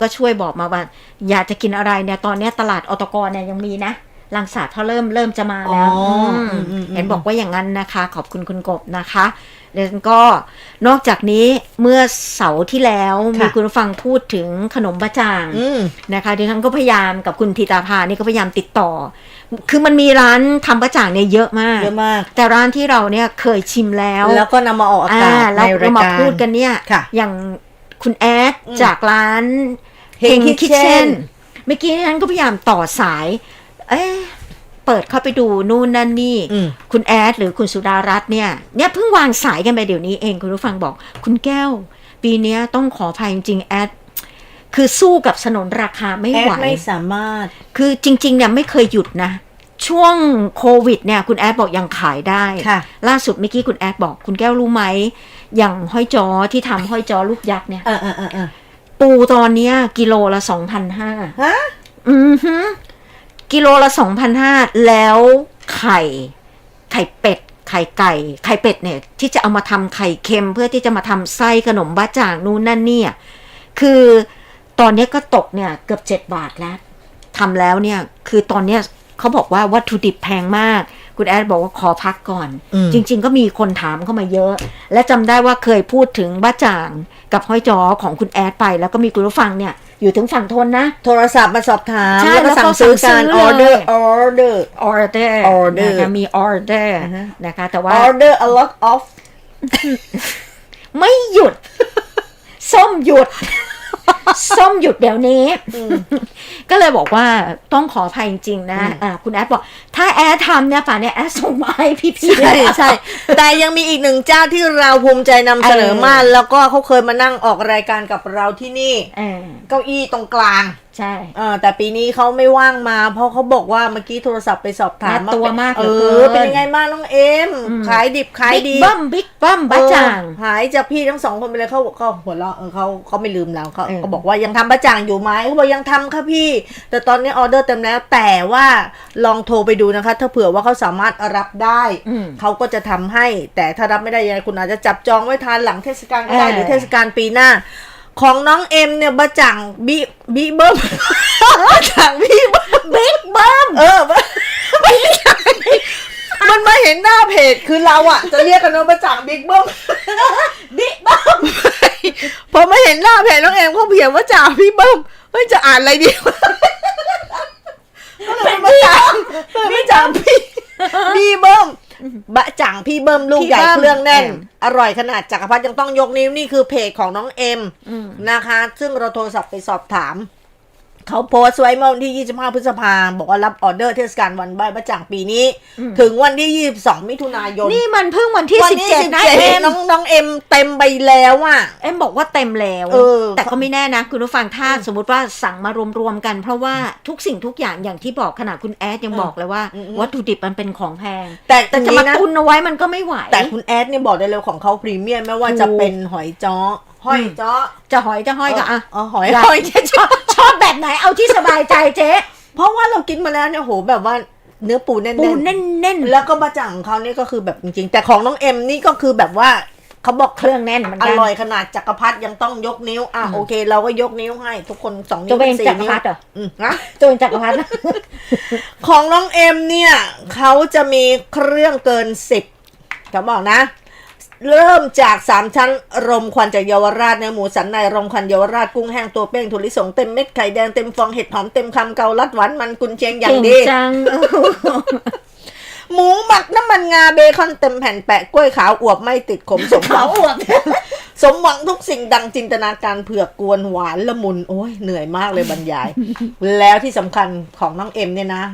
ก็ช่วยบอกมาว่า อยากจะกินอะไรเนี่ยตอนเนี้ยตลาดอตกเนี่ยยังมีนะลังสาดเขาเริ่มเริ่มจะมาแล้วอ๋ออืมอืมอืมเห็นบอกว่าอย่างนั้นนะคะ ขอบคุณคุณกบนะคะเดยวฉันก็นอกจากนี้เมื่อเสาร์ที่แล้วค่ะมีคุณผู้ฟังพูดถึงขนมบะจ่างอืมนะคะดิฉันก็พยายามกับคุณธิตาภานี่ก็พยายามติดต่อ คือมันมีร้านทำบะจ่างเนี่ยเยอะมากเยอะมาก แต่ร้านที่เราเนี่ยเคยชิมแล้ว แล้วก็นำมาออกอาอ่ากาศแล้วในราเรายมาการพูดกันเนี่ยค่ะอย่าง คุณแอดอืมจากร้าน Heng Heng Kitchen Kitchen เมื่อกี้ดิฉันก็พยายามต่อสาย เอ๊ะเปิดเข้าไปดูนู่นนั่นนี่อืมคุณแอดหรือคุณสุดารัตน์เนี่ยเนี่ยเพิ่งวางสายกันไปเดี๋ยวนี้เองคุณผู้ฟังบอก คุณแก้ว ปีเนี้ยต้องขออภัยจริงๆแอดคือสู้กับสนนราคาไม่แอไหวดไม่สามารถ คือจริง ๆ เนี่ยไม่เคยหยุดนะ ช่วงโควิดเนี่ย คุณแอดบอกยังขายได้ค่ะล่าสุดเมื่อกี้คุณแอดบอก คุณแก้วรู้ไหม อย่างห้อยจอที่ทำห้อยจอลูกยักษ์เนี่ยอ่าอ่าอ่าอ่าปูตอนเนี้ย กิโลละสองพันห้าฮะอือฮึกิโลละสองพันห้าแล้วไข่ ไข่เป็ด ไข่ไก่ ไข่เป็ดเนี่ย ที่จะเอามาทำไข่เค็มเพื่อที่จะมาทำไส้ขนมบ้าจ่างนู่นนั่นเนี่ย คือตอนเนี้ยก็ตกเนี่ยเกือบเจ็ดบาทแล้วทำแล้วเนี่ย คือตอนเนี้ยเขาบอกว่าวัตถุดิบแพงมาก คุณแอดบอกว่าขอพักก่อนอืมจริง ๆ ก็มีคนถามเข้ามาเยอะ และจำได้ว่าเคยพูดถึงบ้าจ่างกับห้อยจอของคุณแอดไป แล้วก็มีคุณผู้ฟังเนี่ยอยู่ถึงฝั่งทนนะ โทรศัพท์มาสอบถามใช่แล้วก็แล้วก็สั่งซื้อสั่กางรซื้อออเดอร์เลยออเดอร์ order Order นะคะมี order อ่าฮะนะคะแต่ว่าออเดอร์ a lot of ไม่หยุด ส้มหยุด ส้มหยุดเดี๋ยวนี้ ก็เลยบอกว่าต้องขออภัยจริงๆนะอืมอ่าคุณแอดบอก ถ้าแอดทำเนี่ยป่านเนี่ยแอดส่งมาให้พี่ๆใช่ใช่แต่ยังมีอีกหนึ่งเจ้าที่เราภูมิใจนำเสนอเออมากแล้วก็เขาเคยมานั่งออกรายการกับเราที่นี่เออเก้าอี้ตรงกลาง ใช่เออแต่ปีนี้เขาไม่ว่างมา เพราะเขาบอกว่าเมื่อกี้โทรศัพท์ไปสอบถามน่าตัวมากเอเหลืออเกินเป็นยังไงบ้างน้องเอ็มอืมขายดิบขายดีบิ๊กบัมบิ๊กบัมบ้าจ่างเออหายจากพี่ทั้งสองคนไปเลยเขาเขาหัวเราะเออเขาเขาไม่ลืมเราเขาเออเขาบอกว่ายังทำบะจ่างอยู่ไหมเขาบอกยังทำค่ะพี่ แต่ตอนนี้ออเดอร์เต็มแล้วแต่ว่าลองโทรไปดูนะคะ ถ้าเผื่อว่าเขาสามารถรับได้อืมเขาก็จะทำให้ แต่ถ้ารับไม่ได้ยังไงคุณอาจจะจับจองไว้ทานหลังเทศกาลก็ได้เออหรือเทศกาลปีหน้า ของน้องเอ็มเนี่ยบะจ่างบีบีเบิ้มบะจ่างบีเบิ้มบิ๊กบัมเออมันไม่ใช่มันมาเห็นหน้าเพจคือเราอะจะเรียกกันว่าประจ่างบิ๊กเบิ้มบิ๊กบัมพอมาเห็นหน้าเพจน้องเอ็มเขาเขียนว่าจ่าพี่เบิ้มไม่จะอ่านอะไรดีวะก็เลยเป็นประจ่างเป็นประจ่างพี่พี่เบิ้ม บะจ่างพี่เบิ้มลูกใหญ่เครื่องแน่น อร่อยขนาดจักรพรรดิยังต้องยกนิ้วนี่คือเพจของน้องเอ็มอืมนะคะ ซึ่งเราโทรศัพท์ไปสอบถาม เขาโพสต์ไว้เมื่อวันที่ 25 พฤษภาบอกว่ารับออเดอร์เทศกาลวันไหว้พระจังปีนี้ ถึงวันที่ 22 มิถุนายน นี่มันเพิ่งวันที่ วัสิบที่เจ็ดนะ17เอ็มน้องน้องเอ็มเต็มไปแล้วอะ เอ็มบอกว่าเต็มแล้ว เออ แต่ก็ไม่แน่นะ คุณผู้ฟังถ้าสมมติว่าสั่งมารวมๆกัน เพราะว่าทุกสิ่งทุกอย่างอย่างที่บอกขนาดคุณแอดยังบอกเลยว่าอืมวัตถุดิบมันเป็นของแพง แต่แต่จะนี้มานะตุนเอาไว้มันก็ไม่ไหว แต่คุณแอดเนี่ยบอกได้เลยของเขาพรีเมียมไม่ว่าจะถูกเป็นหอยจ้อหอยจ้อจะหอยจะห้อยก็อะเออหอยอยากหอย ชอบชอบแบบไหนเอาที่สบายใจเจ๊เพราะว่าเรากินมาแล้วเนี่ยโหแบบว่าเนื้อปูแน่นๆปูแน่นๆ แล้วก็บะจ่างของเขานี่ก็คือแบบจริงๆ แต่ของน้องเอ็มนี่ก็คือแบบว่าเขาบอกเครื่องแน่นเหมือนอกันร่อยขนาดจักรพรรดิยังต้องยกนิ้วอะโอเค เราก็ยกนิ้วให้ ทุกคนสองนิ้ตัววเองสี่จักรนิ้วพรรดิเหรออืมนะตัวเองจักรพรรดินะของน้องเอ็มเนี่ยเขาจะมีเครื่องเกินสิบเขาบอกนะ เริ่มจากสามชั้นรมควันจากเยาวราชเนื้อหมูสันในรมควันเยาวราชกุ้งแห้งตัวเป้งถั่วลิสงเต็มเม็ดไข่แดงเต็มฟองเห็ดหอมเต็มคำเกาลัดหวานมันกุนเชียงอย่างเก่งดีจังหมูหมักน้ำมันงาเบคอนเต็มแผ่นแปะกล้วยขาวอวบไม่ติดขมสมหวัเขางอวบสมหวังทุกสิ่งดังจินตนาการเผือกกวนหวานละมุนโอ้ยเหนื่อยมากเลยบรรยาย แล้วที่สำคัญของน้องเอ็มเนี่ยนะ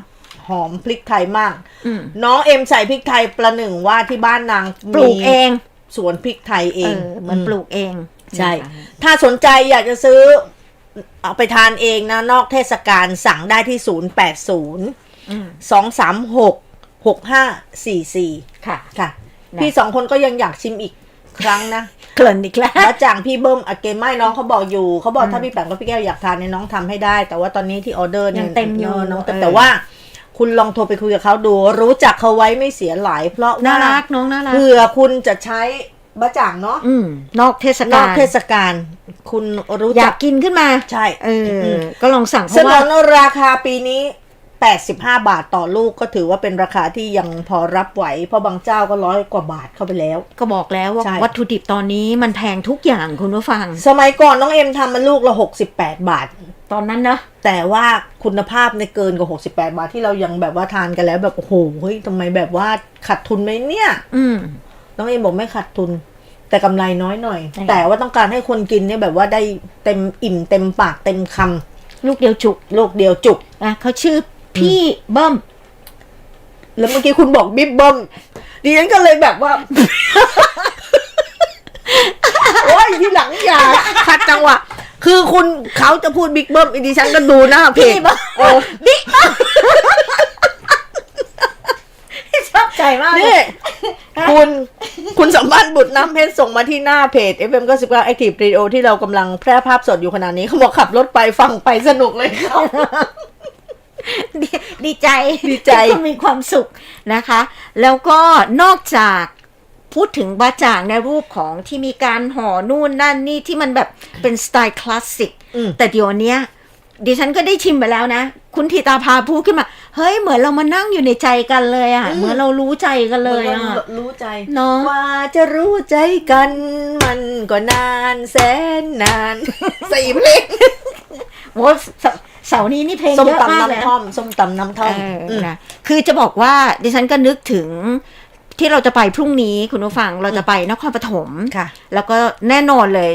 หอมพริกไทยมากอืมน้องเอ็มใส่พริกไทยประหนึ่งว่าที่บ้านนางปลูกเอง สวนพริกไทยเอเองอเหมันปลูกเอง ใช่นะคะถ้าสนใจอยากจะซื้อ เอาไปทานเองนะ นอกเทศกาลสั่งได้ที่ 0 8 0อืม2 3 6 6 5 4 4 ค่ะค่ะนะพี่สองคนก็ยังอยากชิมอีกครั้งนะเกลิ่นอีกแล้วแล้วจ่างพี่เบิ้มอะเกมไม่น้องเขาบอกอยู่เขาบอกถ้าพี่แปงกับพี่แก้วอยากทานเนี่ยน้องทำให้ได้ แต่ว่าตอนนี้ที่ออเดอร์เนี่ยยังเต็มอยู่น้องเต็มเออแต่ว่า คุณลองโทรไปคุยกับเขาดู รู้จักเขาไว้ไม่เสียหลายเพราะน่าว่ารักน้องน่ารักเผื่อคุณจะใช้บะจ่างเนาะอืมนอกเทศนกาอกลเทศกาลคุณรู้อยาจักกกินขึ้นมาใช่เอออ ก็ลองสั่งเพสราะนว่า นราคาปีนี้ 85 บาทต่อลูกก็ถือว่าเป็นราคาที่ยังพอรับไหว เพราะบางเจ้าก็ร้อยกว่าบาทเข้าไปแล้ว ก็บอกแล้วว่าใช่ วัตถุดิบตอนนี้มันแพงทุกอย่างคุณผู้ฟัง สมัยก่อนน้องเอ็มทำมันลูกละ 68 บาท ตอนนั้นเนอะแต่ว่าคุณภาพในเกินกว่า 68 บาทที่เรายังแบบว่าทานกันแล้วแบบโอ้โหเฮ้ยทำไมแบบว่าขาดทุนไหมเนี่ย อืมน้องเอ็มบอกไม่ขาดทุน แต่กำไรน้อยหน่อยใช่แต่ว่าต้องการให้คนกินเนี่ยแบบว่าได้เต็มอิ่มเต็มปากเต็มคลูกเดียวจุกำลูกเดียวจุกนะเขาชื่อพี่เบิ้มแล้วเมื่อกี้คุณบอกบิ๊บเบิ้มดิฉันก็เลยแบบว่า โอ้ยทีหลังอย่าขัดจังหวะ คือคุณเขาจะพูดบิ๊กเบิ้มดิฉันก็ดูหน้าเพจพี่เบิ้มเออบิ๊กชอบใจมากเลนี่ยคุณคุณสมบัติบุตรน้ำเพชรส่งมาที่หน้าเพจ FM 99 Active Radio ที่เรากำลังแพร่ภาพสดอยู่ขณะนี้เขาบอกขับรถไปฟังไปสนุกเลยครับดีดีใจดีใจที่คุณมีความสุขนะคะ แล้วก็นอกจาก พูดถึงบะจ่างในรูปของที่มีการห่อนู่นนั่นนี่ที่มันแบบเป็นสไตล์คลาสสิกอืมแต่เดี๋ยวเนี้ยดิฉันก็ได้ชิมไปแล้วนะ คุณธีตาพาพูดขึ้นมา เฮ้ย เหมือนเรามานั่งอยู่ในใจกันเลยอะ่ะ เหมือนเรารู้ใจกันเลยอะ่ะรู้ใจเนาะว่าจะรู้ใจกัน มันก็นานแสนนานสี่เพลงโอ้เสาเสาร์นี้นี่เพลงส้มเยอะมากตำเลยน้ำท่อมส้มตำน้ำท่อมเออมนะคือจะบอกว่าดิฉันก็นึกถึง ที่เราจะไปพรุ่งนี้คุณผู้ฟังเราจะไปนครปฐมค่ะ แล้วก็แน่นอนเลย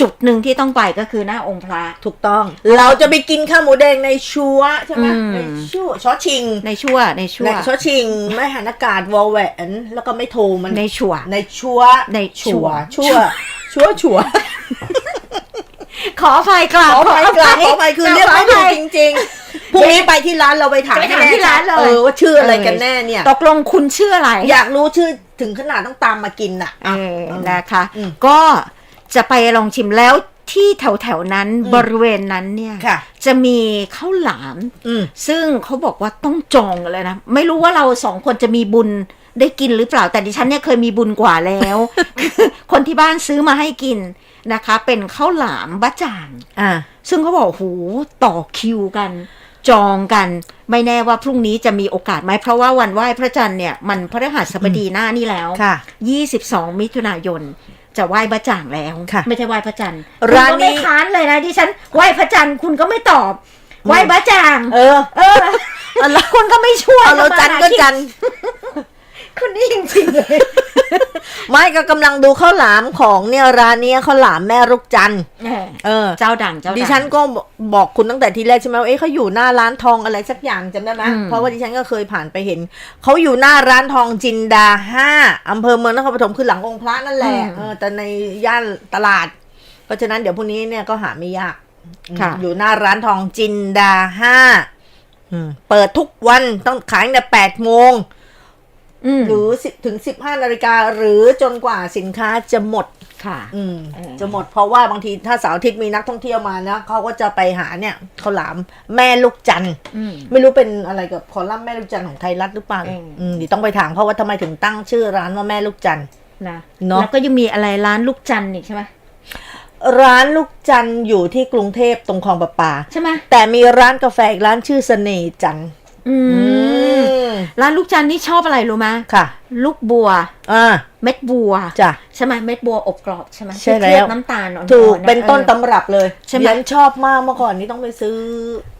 จุดหนึ่งที่ต้องไปก็คือหน้าองค์พระถูกต้อง เราจะไปกินข้าวหมูแดงในชัวใช่ไหมอืมในชัวชอชิง ในชั่วในชั่วในชอชิงไม่หันอากาศวอลแหวนแล้วก็ไม่โทรมันในชั่วในชัวในชัชัววชัวชัวชัวขออภัยกราบขอไปกราบขอไปคือเรียกไม่ถูกจริง ๆ พรุ่งนี้ไปที่ร้านเราไปถามไปถามที่ร้านเลย เออว่าชื่ออะไรกันแน่เนี่ย ตกลงคุณชื่ออะไรอยากรู้ชื่อถึงขนาดต้องตามมากินน่ะ เออนะคะ อืมก็จะไปลองชิมแล้วที่แถวแถวๆนั้นบริเวณนั้นเนี่ยค่ะ จะมีข้าวหลาม อืม ซึ่งเขาบอกว่าต้องจองกันเลยนะ ไม่รู้ว่าเราสองคนจะมีบุญได้กินหรือเปล่าแต่ดิฉันเนี่ยเคยมีบุญกว่าแล้ว คนที่บ้านซื้อมาให้กินนะคะ เป็นข้าวหลามบะจ่าง อ่า ซึ่งเขาบอกโหต่อคิวกัน จองกันไม่แน่ว่าพรุ่งนี้จะมีโอกาสไหมเพราะว่าวันไหว้พระจันทร์เนี่ยมันพระหัสบดีหน้านี่แล้วค่ะ22 มิถุนายนจะไหว้พระจ่างแล้วค่ะไม่ใช่ไหว้พระจันทร์ร้านคุณก็นี้ไม่ค้านเลยนะดิฉันไหว้พระจันทร์คุณก็ไม่ตอบไหว้พระจ่าง เออ เออแล้วคุณก็ไม่ช่วยเอาเราจันก็จัน คุณนี่จริงๆเลย ไม่ก็กำลังดูข้าวหลามของเนี่ยร้านเนี้ยข้าวหลามแม่ลูกจันทร์แหมเออ เจ้าดังเจ้าดัง ดิฉันก็บอกคุณตั้งแต่ทีแรกใช่ไหมว่าเอ๊ะเขาอยู่หน้าร้านทองอะไรสักอย่างจำได้ไหมอืม เพราะว่าดิฉันก็เคยผ่านไปเห็น เขาอยู่หน้าร้านทองจินดาห้าอำเภอเมืองนครปฐมคือหลังองค์พระนั่นแหละเออแต่ในย่านตลาด เพราะฉะนั้นเดี๋ยวพรุ่งนี้เนี่ยก็หาไม่ยากค่ะ อยู่หน้าร้านทองจินดาห้าอืมเปิดทุกวันต้องขายตั้งแต่แปดโมงอืม หรือ10ถึง 15นาฬิกาหรือจนกว่าสินค้าจะหมดค่ะ อืมเออ จะหมดเพราะว่าบางทีถ้าเสาร์อาทิตย์มีนักท่องเที่ยวมานะเขาก็จะไปหาเนี่ยข้าวหลามแม่ลูกจันทร์ อืม ไม่รู้เป็นอะไรกับคอลัมน์แม่ลูกจันทร์ของไทยรัฐหรือเปล่าเอออืมเดี๋ยวต้องไปถามเขาว่าทำไมถึงตั้งชื่อร้านว่าแม่ลูกจันทร์ นะเนอะ แล้วก็ยังมีอะไรร้านลูกจันทร์อีกใช่ไหมร้านลูกจันทร์อยู่ที่กรุงเทพตรงคลองประปา ใช่ไหมแต่มีร้านกาแฟอีกร้านชื่อเสน่ห์จันทร์ อืมมร้านลูกจันทร์นี่ชอบอะไรรู้ไหมค่ะ ลูกบัวอ่าเม็ดบัวจ้ะใช่ไหมเม็ดบัวอบกรอบใช่ไหมใช่ที่เคลือบแล้วน้ำตาลอ่อนๆถูกะเป็นต้นออตำรับเลยใช่ไหมเรียนชอบมากเมื่อก่อนนี้ต้องไปซื้อ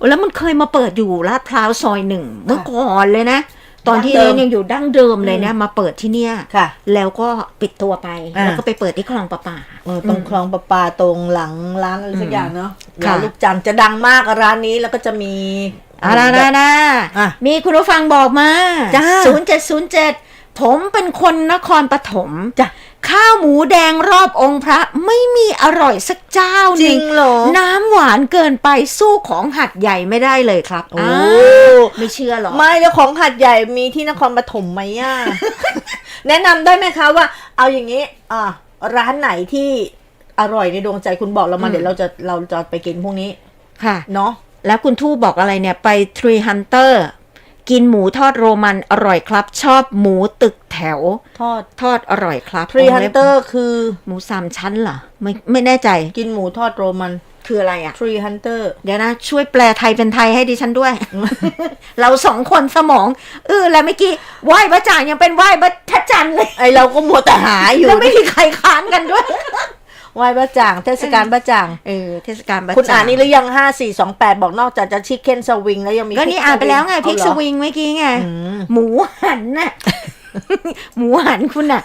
แล้วมันเคยมาเปิดอยู่ลาดพร้าวซอยหนึ่งเมื่อก่อนเลยนะตอนที่ดั้งเดิเรียมนยังอยู่ดั้งเดิมเลยเนี่ยมาเปิดที่เนี่ยค่ะ แล้วก็ปิดตัวไปอ่าแล้วก็ไปเปิดที่คลองประปาเออตรงคลองประปาตรงหลังร้านอะไรสักอย่างเนาะค่ะร้านลูกจันทร์จะดังมากร้านนี้แล้วก็จะมี อ่านะนะนะอะมีคุณผู้ฟังบอกมาจ้าศูนย์เจ็ดศูนย์เจ็ดผมเป็นคนนครปฐมจ้ะข้าวหมูแดงรอบองค์พระไม่มีอร่อยสักเจ้าหจรินึ่งงเหรอ น้ำหวานเกินไปสู้ของหัดใหญ่ไม่ได้เลยครับ โอ้อ้าวไม่เชื่อหรอ ไม่แล้วของหัดใหญ่มีที่นครปฐมไหมอะแนะนำได้ไหมคะว่า เอาอย่างนี้อะร้านไหนที่อร่อยในดวงใจคุณบอกเรามาอืมเดี๋ยวเราจะเราจะไปกินพวกนี้ ค่ะ เนาะ แล้วคุณทู่บอกอะไรเนี่ย ไปทรีฮันเตอร์กินหมูทอดโรมันอร่อยครับ ชอบหมูตึกแแถว ทอดทอดอร่อยครับทรีฮันเตอวงล็บร์คือหมูสามชั้นเหรอไม่ไม่แน่ใจ กินหมูทอดโรมันคืออะไรอะทรีฮันเตอร์เดี๋ยวนะ ช่วยแปลไทยเป็นไทยให้ดิฉันด้วย เราสองคนสมองเออแล้วเมื่อกี้ไหว้พระจ่างยังเป็นไหว้พระจันทร์เลยไอเราก็มัวแต่หาอยู่แล้วไม่มีใครค้านกันด้วย ไหว้พระจ่าง เทศกาลพระจ่างเออเทศกาลพระคุณจ่าอ่างนนี่หรือยังห้าสี่สองแปดบอกนอกจากจะชิคเก้นสวิงแล้วยังมีก็นี่พริอ่านไปแล้วไงสพริกเอาสเหรอวิงเมื่อกี้ไงอืมหมูหันน่ะหมูหันคุณน่ะ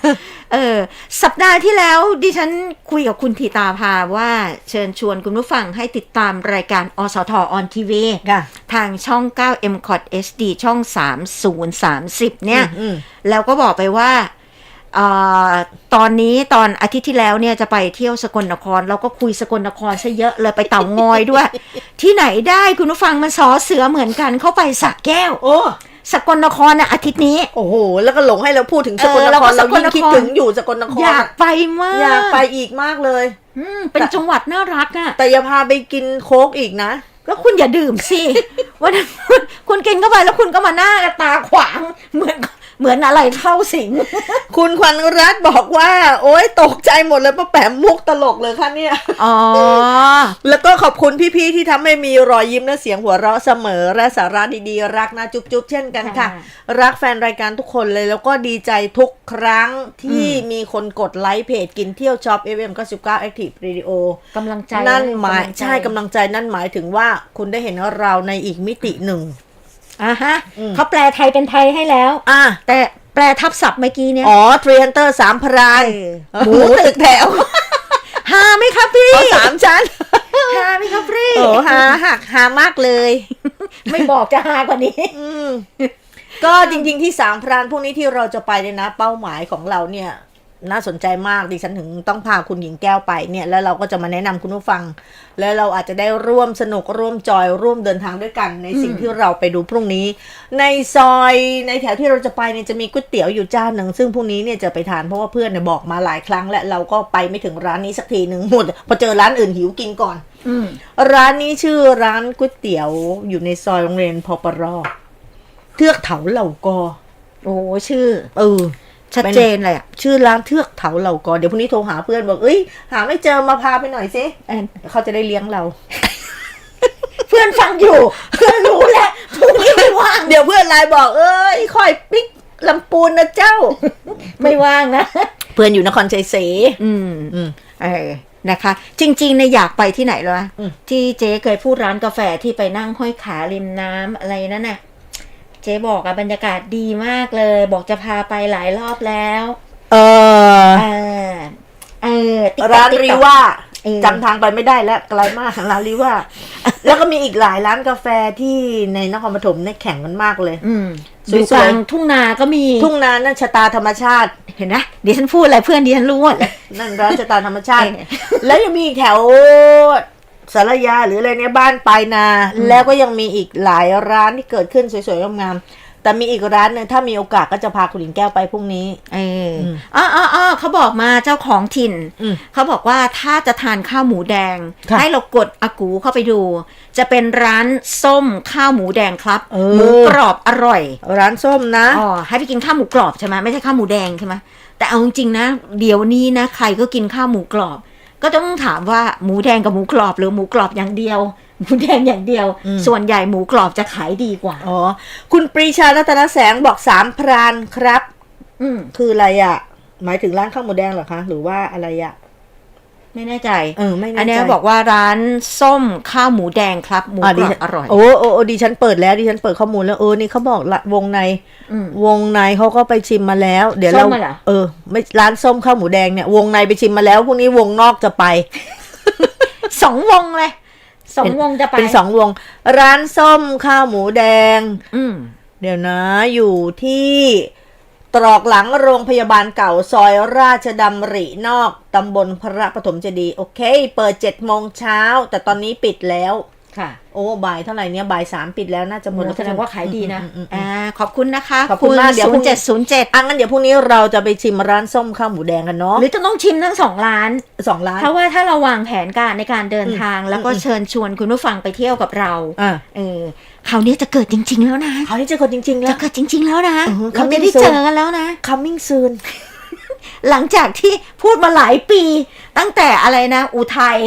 เออ สัปดาห์ที่แล้วดิฉันคุยกับคุณธีตาภาว่าเชิญชวนคุณผู้ฟังให้ติดตามรายการอสทออนทีวีค่ะทางช่อง 9 m c o t SD ช่อง 3030 เนี่ยอืมแล้วก็บอกไปว่าเออ ตอนนี้ตอนอาทิตย์ที่แล้วเนี่ยจะไปเที่ยวสกลนคร เราก็คุยสกลนครซะเยอะเลยไปเต่างอยด้วย ที่ไหนได้คุณผู้ฟังมันสอเสือเหมือนกันเข้าไปสระแก้ว โอ้สกลนครน่ะอาทิตย์นี้ โอ้โห แล้วก็หลงให้เราพูดถึงสกลเอนอแล้วคก็รเราสกลยิ่งนครคิดถึงอยู่สกลนครอยากไปมาก อยากไปอีกมากเลยอืมเป็นจังหวัดน่ารักอะแต่อย่าพาไปกินโค้กอีกนะแล้วคุณอย่าดื่มสิวันนั้นคุณกินเข้าไปแล้วคุณก็มาหน้าตาขวางเหมือน เหมือนอะไรเข้าสิง คุณขวัญรัตน์บอกว่า โอ๊ยตกใจหมดเลยป้าแปมมุกตลกเลยค่ะเนี่ย อ๋อ แล้วก็ขอบคุณพี่ๆที่ทำให้มีรอยยิ้มและเสียงหัวเราะเสมอ และสาระดีๆ รักนะจุ๊บๆ เช่นกันค่ะ ค่ะรักแฟนรายการทุกคนเลยแล้วก็ดีใจทุกครั้งที่มีคนกดไลค์เพจกินเที่ยวช็อป FM 99 Active Radio กำลังใจนั่นหมายกำลังใจใช่กำลังใจนั่นหมายถึงว่าคุณได้เห็นเราในอีกมิติหนึ่ง อะฮะอืมเขาแปลไทยเป็นไทยให้แล้ว อะแต่แปลทับศัพท์เมื่อกี้เนี่ย อ๋อทรีฮันเตอร์สามพรานเออหมูตึกแถวฮาไหมครับพี่อ๋อสามชั้นฮาไหมครับพี่โอ้หาหักหามากเลย ไม่บอกจะฮากว่านี้อืมก็จริงๆที่สามพรานพวกนี้ที่เราจะไปเนี่ยนะ เป้าหมายของเราเนี่ย น่าสนใจมากดิฉันถึงต้องพาคุณหญิงแก้วไปเนี่ยแล้วเราก็จะมาแนะนำคุณผู้ฟัง แล้วเราอาจจะได้ร่วมสนุกร่วมจอยร่วมเดินทางด้วยกัน ในสิ่งที่เราไปดูพรุ่งนี้ ในซอยในแถวที่เราจะไปเนี่ยจะมีก๋วยเตี๋ยวอยู่เจ้าหนึ่งซึ่งพรุ่งนี้เนี่ยจะไปทานเพราะว่าเพื่อนเนี่ยบอกมาหลายครั้ง และเราก็ไปไม่ถึงร้านนี้สักทีหนึ่งหมดพอเจอร้านอื่นหิวกินก่อนอืมร้านนี้ชื่อร้านก๋วยเตี๋ยวอยู่ในซอยโรงเรียนพอปรอเทือกเถาเหล่ากอโอ้ชื่อเออ ชัดเจนเลยอะชื่อร้านเทือกเถาเหล่ากอเดี๋ยวพรุ่งนี้โทรหาเพื่อนบอกเอ้ย หาไม่เจอมาพาไปหน่อยสิแอนเขาจะได้เลี้ยงเรา เพื่อนฟังอยู่ เพื่อนรู้แหละพรุ่งนี้ไม่ว่างเดี๋ยวเพื่อนไลน์บอกเอ้ยคอยปิกลำปูนนะเจ้า ไม่ว่างนะเพื่อนอยู่นครชัยศรีอืมอืมเออนะคะ จริงๆเนี่ยอยากไปที่ไหนเลยอืมที่เจ๊เคยพูดร้านกาแฟที่ไปนั่งห้อยขาริมน้ำอะไรนั่นน่ะ เจ๊บอกอะบรรยากาศดีมากเลย บอกจะพาไปหลายรอบแล้วเออเออเออ TikTok ร้าน TikTok รีว่าเออ จำทางไปไม่ได้แล้วไกลมากร้านรีว่า แล้วก็มีอีกหลายร้านกาแฟที่ในนครปฐมเนี่ยแข่งกันมากเลย อืมสวยๆอยู่กลางทุ่งนาก็มีทุ่งนานั่นชะตาธรรมชาติ เห็นนะเดี๋ยวฉันพูดอะไรเพื่อนดิฉันรู้หมดเลย นั่นร้านชะตาธรรมชาติ เออ แล้วยังมีอีกแถว สารยาหรืออะไรเนี่ยบ้านปลายนา แล้วก็ยังมีอีกหลายร้านที่เกิดขึ้นสวยๆงามๆแต่มีอีกร้านหนึงถ้ามีโอกาสก็จะพาคุณหญิงแก้วไปพรุ่งนี้ เอออืมอ๋ออ๋ออ๋อเขาบอกมาเจ้าของถิ่นอืมเขาบอกว่าถ้าจะทานข้าวหมูแดงค่ะให้เรากดอากูเข้าไปดู จะเป็นร้านส้มข้าวหมูแดงครับเออหมูกรอบอร่อย ร้านส้มนะอ๋อให้ไปกินข้าวหมูกรอบใช่ไหมไม่ใช่ข้าวหมูแดงใช่ไหมแต่เอาจริงๆนะ เดี๋ยวนี้นะใครก็กินข้าวหมูกรอบ ก็ต้องถามว่าหมูแดงกับหมูกรอบหรือหมูกรอบอย่างเดียว หมูแดงอย่างเดียวอืมส่วนใหญ่หมูกรอบจะขายดีกว่า อ๋อ คุณปรีชารัตนแสงบอกสามพรานครับ อืมคืออะไรอะ่ะ หมายถึงร้านข้าวหมูแดงเหรอคะ หรือว่าอะไรอะ่ะ ไม่แน่ใจเออไม่แน่ใจอันเนี้ยบอกว่าร้านส้มข้าวหมูแดงครับหมูอะกดิรอฉับนอร่อยโอ้โอ้โอ้ดิฉันเปิดแล้วดิฉันเปิดข้อมูลแล้วเออนี่เขาบอกละวงในอืมวงในเขาก็ไปชิมมาแล้ว เดี๋ยวส้เรามอะเหรอเออ ไม่ร้านส้มข้าวหมูแดงเนี่ยวงในไปชิมมาแล้วพรุ่งนี้วงนอกจะไปสองวงเลยสองวงจะไปเป็นสองวง ร้านส้มข้าวหมูแดง อืมเดี๋ยวนะอยู่ที่ ตรอกหลังโรงพยาบาลเก่าซอยราชดำรินอกตำบลพระปฐมเจดีย์โอเค เปิดเจ็ดโมงเช้า แต่ตอนนี้ปิดแล้ว ค่ะโอ้บ่ายเท่าไหร่เนี่ยบ่ายสามปิดแล้วน่าจะหมดแล้วแสดงว่าขายดีนะอืมอืมอืมอ่าขอบคุณนะคะขอบคุณมากเดี๋ยวพศูรุ่นงย์เจ็ดศูนย์เจ็ดอะงั้นเดี๋ยวพรุ่งนี้เราจะไปชิมร้านส้มข้าวหมูแดงกันเนาะหรือจะต้องชิมทั้งสองร้านสองร้านเพราะว่าถ้าเราวางแผนการในการเดินทางอืมแล้วก็อืมเชิญชวนคุณผู้ฟังไปเที่ยวกับเราอะเออคราวนี้จะเกิดจริง ๆ แล้วนะคราวนี้เจอคนจริง ๆ แล้จะวเกิดจริง ๆ แล้วนะอือฮึเราจะ coming ได้ soon เจอกันแล้วนะ coming soon หลังจากที่พูดมาหลายปี ตั้งแต่อะไรนะ อุทัย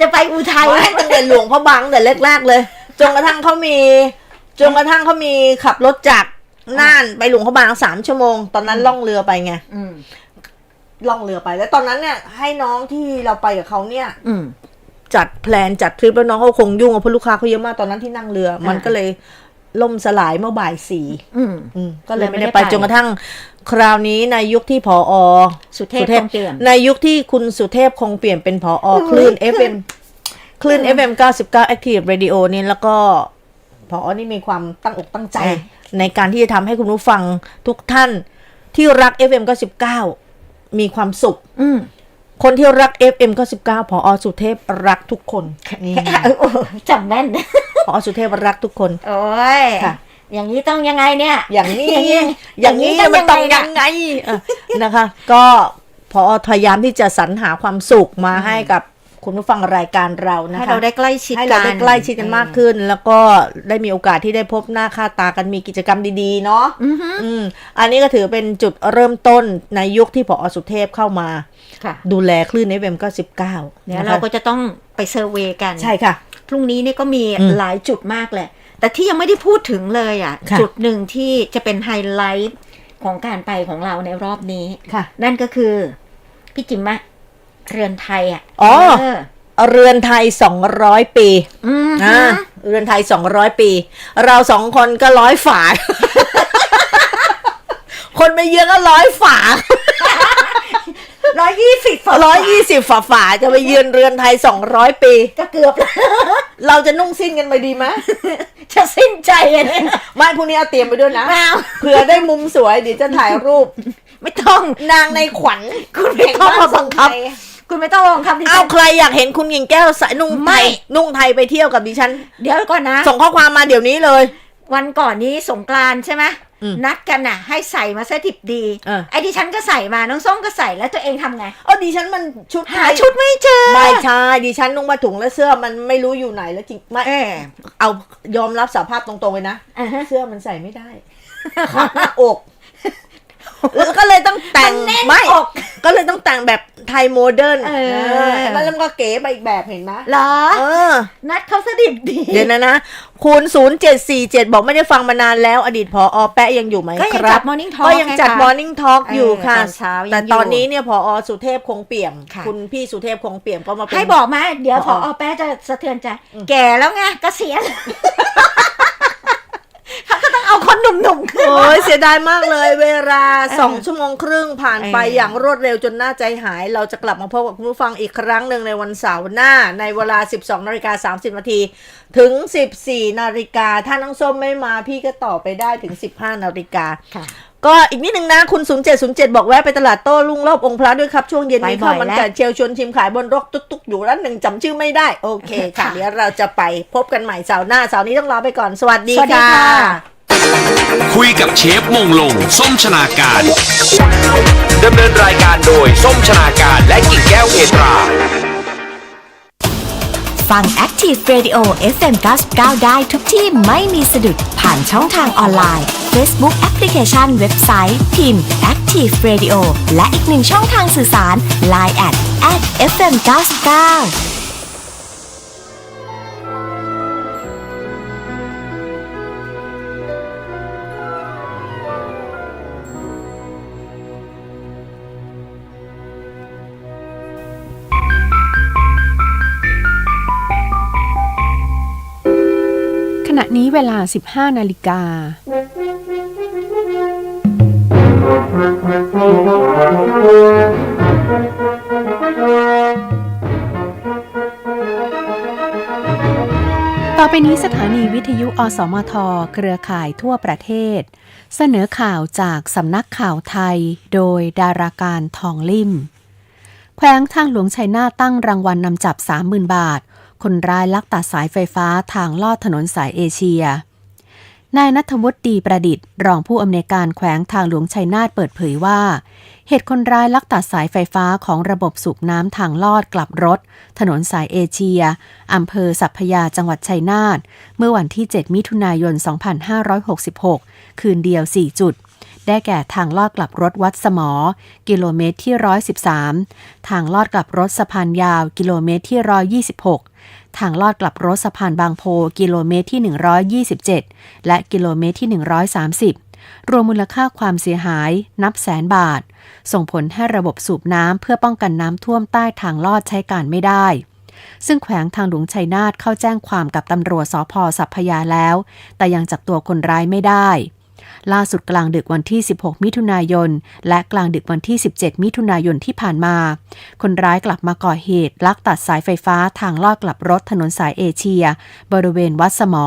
จะไปอุทัยไม่ตั้งแต่หลวงพระบางแต่แรกๆเลย จนกระทั่งเขามีจนกระทั่งเขามีขับรถจากน่านไปหลวงพระบางสามชั่วโมง ตอนนั้นล่องเรือไปไงอืมล่องเรือไป แล้วตอนนั้นเนี่ย ให้น้องที่เราไปกับเขาเนี่ย อืม จัดแพลนจัดทริปแล้วน้องเขาคงยุ่งอะเพราะลูกค้าเขาเยอะมากตอนนั้นที่นั่งเรือ มันก็เลย ล่มสลายเมื่อบ่ายสี่อืมอืมก็เลยไม่ได้เลยไม่ได้ไปไปจนกระทั่ง คราวนี้ในยุคที่พออสุเทพคงเตือนในยุคที่คุณสุเทพคงเปลี่ยนเป็นพออคลื่น FM คลื่น FM 99 Active Radio นี่แล้วก็พออนี่มีความตั้งอกตั้งใจอะในการที่จะทำให้คุณผู้ฟังทุกท่านที่รัก FM 99 มีความสุขอืมคนที่รัก FM 99พออสุเทพรักทุกคนนี่โอ้จำแม่น พออสุเทพรักทุกคน โอ้ยค่ะ อย่างนี้ต้องยังไงเนี่ย อย่างนี้อย่างนี้อย่างนี้อย่างนี้มันต้องยัยังงไงไงเออนะคะ ก็พอพยายามที่จะสรรหาความสุขมาให้กับคุณผู้ฟังรายการเรานะคะให้เราได้ใกล้ชิดให้กัเรานได้ใกล้ชิดกันมากขึ้น แล้วก็ได้มีโอกาสที่ได้พบหน้าค่าตากันมีกิจกรรมดีๆ เนาะอือฮึอืมอันนี้ก็ถือเป็นจุดเริ่มต้นในยุคที่พอสุเทพเข้ามาค่ะดูแลคลื่น FM 99เดี๋ยวนะคะเราก็จะต้องไปเซอร์เวย์กัน ใช่ค่ะ พรุ่งนี้เนี่ยก็มีอืมหลายจุดมากแหละ แต่ที่ยังไม่ได้พูดถึงเลยอะค่ะ จุดหนึ่งที่จะเป็นไฮไลท์ของการไปของเราในรอบนี้ค่ะนั่นก็คือ พี่จิมมะเรือนไทยอะอ๋อเเรือนไทย200ปีอืมอ่าเรือนไทย200ปี เราสองคนก็ร้อยฝา คนไม่เยอะก็ร้อยฝา ร้อยยี่สิบร้อยยี่สิบฝาฝาจะไปเยือนเรือนไทย200ปี ก็เกือบแล้วเราจะนุ่งสิ้นกันไปดีไหมจะสิ้นใจอะเนี่ยไม่พรุ่งนี้เอาเตรียมไปด้วยนะไม่เอา เผื่อได้มุมสวยเดี๋ยวจะถ่ายรูป ไม่ต้องนางในขวัญคุณไม่ต้องมาบังคับแห่บ้านทรงไทยคุณไม่ต้องบังคับดิเอาฉันใครอยากเห็นคุณหญิงแก้วใส่นุ่งไทไม่ ยนุ่งไทยไปเที่ยวกับดิฉัน เดี๋ยวก่อนนะ ส่งข้อความมาเดี๋ยวนี้เลย วันก่อนนี้สงกรานต์ใช่ไหมอืม นัดกันน่ะ ให้ใส่มาซะดิบดีเออไอ้ดิฉันก็ใส่มาน้องส้มก็ใส่แล้วตัวเองทำไงเออดิฉันมันชุดไทหายชุดไม่เจอไม่ใช่ดิฉันนุ่งผ้าถุงและเสื้อมันไม่รู้อยู่ไหนแล้วจริงไม่เออเอายอมรับสารภาพตรงๆเลยนะอ่าฮะเสื้อมันใส่ไม่ได้ขาดหน้าอก แล้วก็เลยต้องแต่งมันแน่นไม่อกก็เลยต้องแต่งแบบไทยโมเดิร์นเออเออแล้วมันก็เก๋ไปอีกแบบเห็นไหมเหรอเออนัดเขาซะดิบดี เดี๋ยวนะนะ คูณศูนย์เจ็ดสี่เจ็ดบอกไม่ได้ฟังมานานแล้วอดีตพออแปะยังอยู่ไหมก็ยังครัจับด morning talk ก็ยังจัดไงคะ morning talk อยู่เออค่ะตอนเช้ายังแต่อยู่ตอนนี้เนี่ยพอสุเทพคงเปี่ยมค่ะคุณพี่สุเทพคงเปี่ยมก็มาเป็นให้บอกมาเดี๋ยวผพออแป๊ะจะสะเทือนใจ แก่แล้วไงเกษียณ เขาก็ต้องเอาคนหนุ่มๆขึ้น โอ้ยเสียดายมากเลยเวลาเออสองชั่วโมงครึ่งผ่านไปเออออย่างรวดเร็วจนน่าใจหาย เราจะกลับมาพบกับคุณผู้ฟังอีกครั้งหนึ่งในวันเสาร์หน้า ในเวลา 12นาฬิกา30นาทีถึง 14นาฬิกาถ้าน้องส้มไม่มาพี่ก็ต่อไปได้ถึง 15นาฬิกาค่ะ ก็อีกนิดนึงนะคุณ 0707 บอกแวะไปตลาดโต้รุ่งรอบองค์พระด้วยครับช่วงเย็นนี้ไปบ่ข้าอยวมันแล้ว ไก่เชียวชวนชิมขายบนรกตุ๊กๆอยู่ร้านหนึ่งจำชื่อไม่ได้โอเคค่ะค่ะเดี๋ยวเราจะไปพบกันใหม่เสาร์หน้าเสาร์นี้ต้องลาไปก่อนสวัสดีสวัสดีค่ะ ค่ะ คุยกับเชฟมงลง ส้มชนาการดำเนินรายการโดยส้มชนาการและกิ่งแก้วเพตรา ฟัง Active Radio FM 99ได้ทุกที่ไม่มีสะดุดผ่านช่องทางออนไลน์ Facebook Application เว็บไซต์ พิมพ์ Active Radio และอีกหนึ่งช่องทางสื่อสาร Line at at FM 99 ณะนี้เวลา 15 นาฬิกา ต่อไปนี้สถานีวิทยุ อสมท เครือข่ายทั่วประเทศ เสนอข่าวจากสำนักข่าวไทย โดยดาราการทองลิ่ม แขวงทางหลวงชัยนาทตั้งรางวัลนนำจับ 30,000 บาท คนร้ายลักตัดสายไฟฟ้าทางลอดถนนสายเอเชีย นายนัทวุฒิดีประดิษฐ์ รองผู้อำนวยการแขวงทางหลวงชัยนาทเปิดเผยว่า เหตุคนร้ายลักตัดสายไฟฟ้าของระบบสูบน้ำทางลอดกลับรถ ถนนสายเอเชียอำเภอสัพพยาจังหวัดชัยนาทเมื่อวันที่ 7 มิถุนายน 2566 คืนเดียว 4 จุดได้แก่ทางลอดกลับรถวัดสมอ กิโลเมตรที่ 113 ทางลอดกลับรถสะพานยาว กิโลเมตรที่ 126 ทางลอดกลับรถสะพานบางโพกิโลเมตรที่ 127 และกิโลเมตรที่ 130 รวมมูลค่าความเสียหายนับแสนบาท ส่งผลให้ระบบสูบน้ำเพื่อป้องกันน้ำท่วมใต้ทางลอดใช้การไม่ได้ ซึ่งแขวงทางหลวงชัยนาทเข้าแจ้งความกับตำรวจสพสัพพยาแล้ว แต่ยังจับตัวคนร้ายไม่ได้ ล่าสุดกลางดึกวันที่ 16 มิถุนายน และกลางดึกวันที่ 17 มิถุนายนที่ผ่านมา คนร้ายกลับมาก่อเหตุ ลักตัดสายไฟฟ้าทางลอดกลับรถถนนสายเอเชีย บริเวณวัดสมอ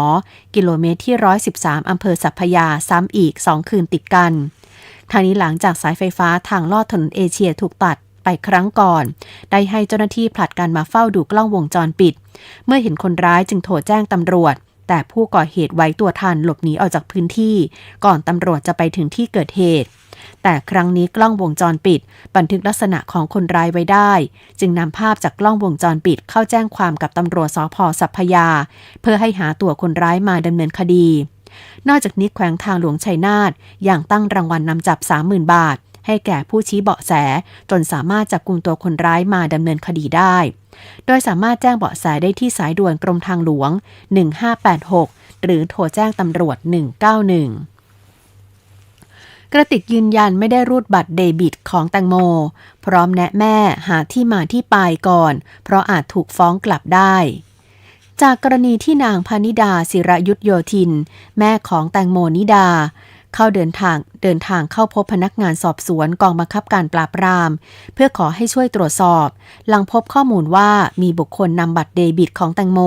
กิโลเมตรที่ 113 อำเภอสัพพยา ซ้ำอีก 2 คืนติดกันทางนี้หลังจากสายไฟฟ้าทางลอดถนนเอเชียถูกตัดไปครั้งก่อน ได้ให้เจ้าหน้าที่ผลัดกันมาเฝ้าดูกล้องวงจรปิด เมื่อเห็นคนร้ายจึงโทรแจ้งตำรวจ แต่ผู้ก่อเหตุไว้ตัวทันหลบหนีออกจากพื้นที่ ก่อนตำรวจจะไปถึงที่เกิดเหตุ แต่ครั้งนี้กล้องวงจรปิด บันทึกลักษณะของคนร้ายไว้ได้ จึงนำภาพจากกล้องวงจรปิดเข้าแจ้งความกับตำรวจสพสัพพยา เพื่อให้หาตัวคนร้ายมาดำเนินคดี นอกจากนี้แขวงทางหลวงชัยนาทยังตั้งรางวัลนำจับ 30,000 บาท ให้แก่ผู้ชี้เบาะแส จนสามารถจับกลุ่มตัวคนร้ายมาดำเนินคดีได้ โดยสามารถแจ้งเบาะแสได้ที่สายด่วนกรมทางหลวง 1586 หรือโทรแจ้งตำรวจ 191กระติกยืนยันไม่ได้รูดบัตรเดบิตของแตงโม พร้อมแนะแม่หาที่มาที่ไปก่อน เพราะอาจถูกฟ้องกลับได้ จากกรณีที่นางพานิดาศิรยุทธโยธิน แม่ของแตงโมนิดา เข้าเดินทางเดินทางเข้าพบพนักงานสอบสวนกองบังคับการปราบปราม เพื่อขอให้ช่วยตรวจสอบ หลังพบข้อมูลว่ามีบุคคลนำบัตรเดบิตของแตงโม